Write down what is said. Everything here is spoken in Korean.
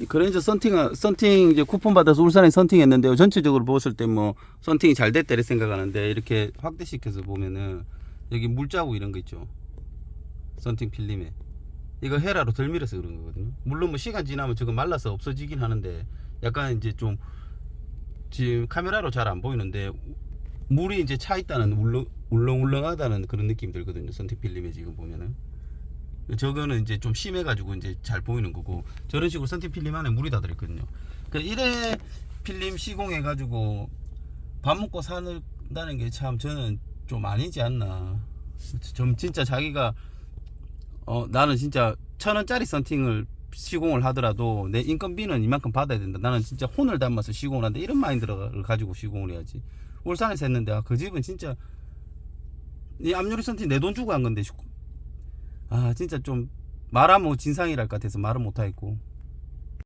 이 그랜저 썬팅 썬팅 이제 쿠폰 받아서 울산에 썬팅했는데요. 전체적으로 보았을 때 뭐 썬팅이 잘 됐다 이렇게 생각하는데 이렇게 확대시켜서 보면은 여기 물자국 이런 거 있죠. 썬팅 필름에 이거 헤라로 덜 밀어서 그런 거거든요. 물론 뭐 시간 지나면 저거 말라서 없어지긴 하는데 약간 이제 좀 지금 카메라로 잘 안 보이는데 물이 이제 차 있다는 울렁 울렁울렁하다는 그런 느낌이 들거든요. 썬팅 필름에 지금 보면은 저거는 이제 좀 심해가지고 이제 잘 보이는 거고 저런 식으로 선팅 필름 안에 물이 다 들어있거든요. 그 이래 필름 시공해가지고 밥 먹고 산다는 게 참 저는 좀 아니지 않나. 좀 진짜 자기가 어 나는 진짜 천 원짜리 썬팅을 시공을 하더라도 내 인건비는 이만큼 받아야 된다. 나는 진짜 혼을 담아서 시공을 한다. 이런 마인드를 가지고 시공을 해야지. 울산에서 했는데 아, 그 집은 진짜 이 앞유리 썬팅 내 돈 주고 한 건데 아 진짜 좀 말하면 진상이랄 것 같아서 말을 못하겠고